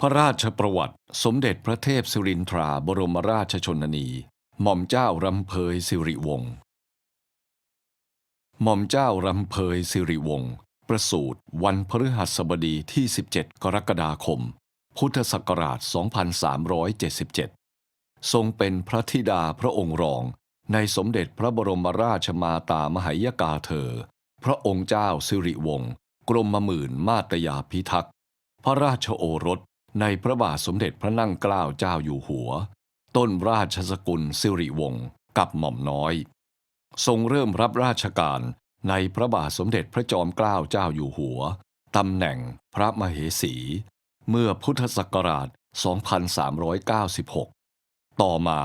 พระราชประวัติ สมเด็จพระเทพสิรินทราบรมราชชนนี หม่อมเจ้ารำเพยสิริวงศ์หม่อมเจ้ารำเพยสิริวงศ์ประสูติวันพฤหัสบดีที่ 17 กรกฎาคม พุทธศักราช 2377 ทรงเป็นพระธิดาพระองค์รอง ในสมเด็จพระบรมราชมาตามหายกาเธอ พระองค์เจ้าสิริวงศ์กรมหมื่นมาตยาพิทักษ์ พระราชโอรส ในพระบาทสมเด็จพระนั่งเกล้าเจ้าอยู่หัว ต้นราชสกุลสิริวงศ์กับหม่อมน้อย ทรงเริ่มรับราชการในพระบาทสมเด็จพระจอมเกล้าเจ้าอยู่หัวตำแหน่งพระมเหสี เมื่อพุทธศักราช 2396 ต่อมา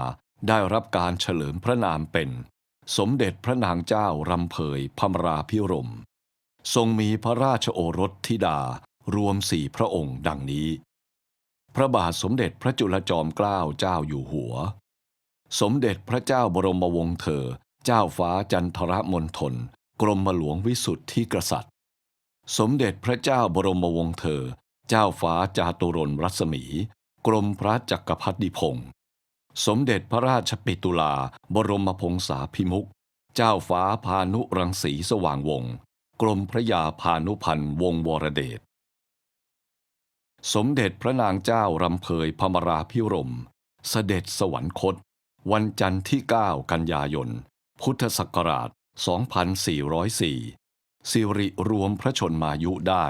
ได้รับการเฉลิมพระนามเป็น สมเด็จพระนางเจ้ารำเพยพมราพิรม ทรงมีพระราชโอรสธิดารวมสี่พระองค์ดังนี้ ระบาทสมเด็จพระจุลจอมเกล้าเจ้าอยู่หัว สมเด็จพระเจ้าบรมวงศ์เธอ เจ้าฟ้าจันทรมณฑลกรมหลวงวิสุทธิกษัตริย์ สมเด็จพระเจ้าบรมวงศ์เธอ เจ้าฟ้าจาตุรนรัศมี กรมพระจักรพรรดิพงศ์สมเด็จพระราชปิตุลาบรมพงษาพิมุกเจ้าฟ้าพานุรังสีสว่างวงศ์กรมพระยาพานุพันธ์วงศ์วรเดช สมเด็จพระนางเจ้ารำเพยพมราพิรม เสด็จสวรรคต วันจันทร์ที่ 9 กันยายน พุทธศักราช 2404 สิริรวมพระชนมายุได้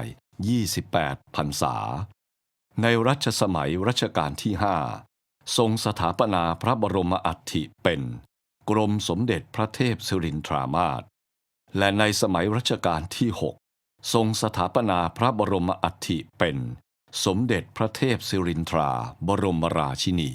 28พรรษา ในรัชสมัยรัชกาลที่ 5 ทรงสถาปนาพระบรมอัฐิเป็น กรมสมเด็จพระเทพสิรินทรามาศและในสมัยรัชกาลที่ 6 ทรงสถาปนาพระบรมอัฐิเป็น สมเด็จพระเทพสิรินทราบรมราชินี